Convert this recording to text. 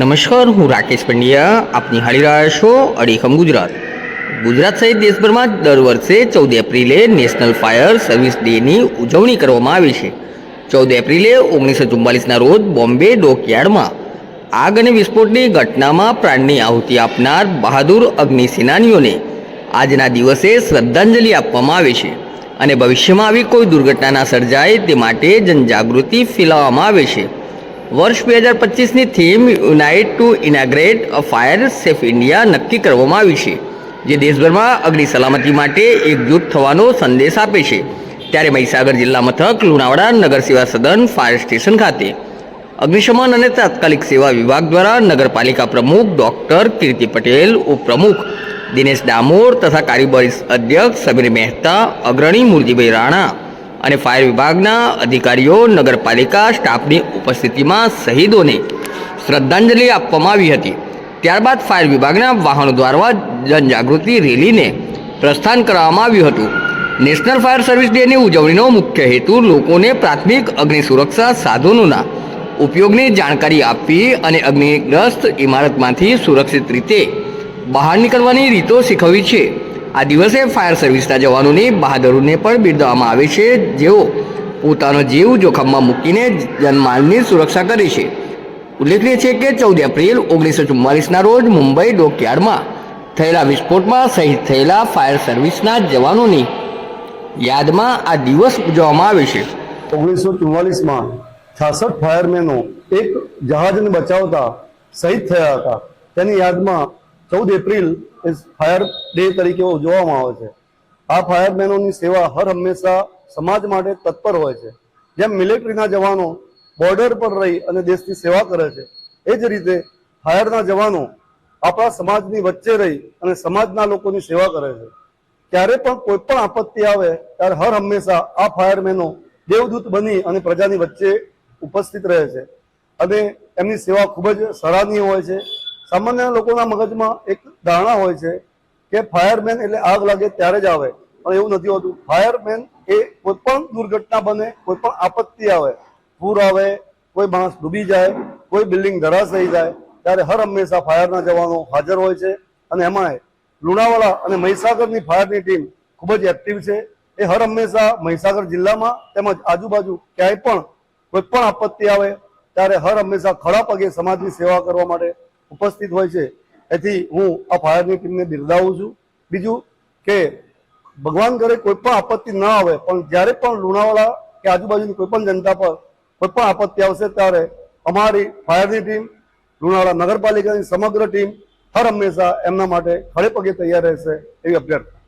નમસ્કાર, હું રાકેશ પંડ્યા. આપ નિહાળી રહ્યા છો અડીખમ ગુજરાત. ગુજરાત સહિત દેશભરમાં દર વર્ષે ચૌદ એપ્રિલે નેશનલ ફાયર સર્વિસ ડેની ઉજવણી કરવામાં આવે છે. ચૌદ એપ્રિલે ઓગણીસો ચુમ્માલીસના રોજ બોમ્બે ડોકયાર્ડમાં આગ અને વિસ્ફોટની ઘટનામાં પ્રાણની આહુતિ આપનાર બહાદુર અગ્નિ સેનાનીઓને આજના દિવસે શ્રદ્ધાંજલિ આપવામાં આવે છે અને ભવિષ્યમાં આવી કોઈ દુર્ઘટના ના સર્જાય તે માટે જનજાગૃતિ ફેલાવવામાં આવે છે. વર્ષ બે હજાર પચીસની theme unite to inaugurate a fire safe India નક્કી કરવામાં આવી છે, જે દેશભરમાં અગ્નિ સલામતી માટે એકજૂટ થવાનો સંદેશ આપે છે. ત્યારે મહીસાગર જિલ્લા મથક, લુણાવાડા નગર સેવા સદન, ફાયર સ્ટેશન ખાતે. અગ્નિશમન અને તાત્કાલિક સેવા વિભાગ દ્વારા નગરપાલિકા પ્રમુખ ડોક્ટર કીર્તિ પટેલ, ઉપપ્રમુખ દિનેશ ડામોર તથા કારીબરી અધ્યક્ષ સમીર મહેતા, અગ્રણી મૂર્તિભાઈ રાણા અને ફાયર વિભાગના અધિકારીઓ, નગરપાલિકા, સ્ટાફની ઉપસ્થિતિમાં શહીદોને શ્રદ્ધાંજલિ આપવામાં આવી હતી. ત્યારબાદ ફાયર વિભાગના વાહનો દ્વારા જનજાગૃતિ રેલીને પ્રસ્થાન કરવામાં આવ્યું હતું. નેશનલ ફાયર સર્વિસ ડેની ઉજવણીનો મુખ્ય હેતુ લોકોને પ્રાથમિક અગ્નિ સુરક્ષા સાધનોના ઉપયોગની જાણકારી આપવી અને અગ્નિગ્રસ્ત ઇમારતમાંથી સુરક્ષિત રીતે બહાર નીકળવાની રીતો શીખવવી છે. આ દિવસે ફાયર સર્વિસના જવાનોની, બહાદુરને પણ બિરદાવવામાં આવે છે. જેઓ પોતાનો જીવ જોખમમાં મૂકીને જનમાલની સુરક્ષા કરે છે. ઉલ્લેખનીય છે કે ચૌદ એપ્રિલ ઓગણીસો ચુમ્માલીસના રોજ મુંબઈ ડોકયાર્ડમાં થયેલા વિસ્ફોટમાં શહીદ થયેલા ફાયર સર્વિસના જવાનોની યાદમાં આ દિવસ ઉજવવામાં આવે છે. ઓગણીસો ચુમ્માલીસમાં છાસઠ ફાયરમેનો એક જહાજને બચાવતા શહીદ થયા હતા. તેની યાદમાં ચૌદ એપ્રિલ એ ફાયર ડે તરીકે ઉજવવામાં આવે છે. આ ફાયરમેનોની સેવા હર હંમેશા સમાજ માટે તત્પર હોય છે. જેમ મિલિટરીના જવાનો બોર્ડર પર રહી અને દેશની સેવા કરે છે, એ જ રીતે ફાયરના જવાનો આપણા સમાજની વચ્ચે રહી અને સમાજના લોકોની સેવા કરે છે. ત્યારે પણ કોઈ પણ આપત્તિ આવે, ત્યારે હર હંમેશા આ ફાયરમેનો દેવદૂત બની અને પ્રજાની વચ્ચે ઉપસ્થિત રહે છે. અને એમની સેવા ખૂબ જ સરાહનીય હોય છે. સામાન્ય લોકોના મગજમાં એક ધારણા હોય છે કે ફાયરમેન એટલે આગ લાગે ત્યારે જ આવે. પણ એવું નથી હોતું. ફાયરમેન એ કોઈ પણ દુર્ઘટના બને કોઈ પણ આપત્તિ આવે, પૂર આવે, કોઈ માણસ ડૂબી જાય, કોઈ બિલ્ડિંગ ધરાશયી જાય, ત્યારે હર હંમેશા ફાયરના જવાનો હાજર હોય છે. અને એમાંય લુણાવાડા અને મહીસાગરની ફાયરની ટીમ ખૂબ જ એક્ટિવ છે. એ હર હંમેશા મહીસાગર જિલ્લામાં તેમજ આજુબાજુ ક્યાંય પણ કોઈ પણ આપત્તિ આવે, ત્યારે હર હંમેશા ખડા પગે સમાજની સેવા કરવા માટે ઉપસ્થિત હોય છે. એથી હું આ ફાયરની ટીમને બિરદાવું છું. બીજું કે ભગવાન કરે કોઈ પણ આપત્તિ ન આવે, પણ જ્યારે પણ લુણાવાડા કે આજુબાજુની કોઈ પણ જનતા પર કોઈ પણ આપત્તિ આવશે ત્યારે અમારી ફાયરની ટીમ, લુણાવાડા નગરપાલિકાની સમગ્ર ટીમ હર હંમેશા એમના માટે ખડે પગે તૈયાર રહેશે એવી અભ્યર્થના.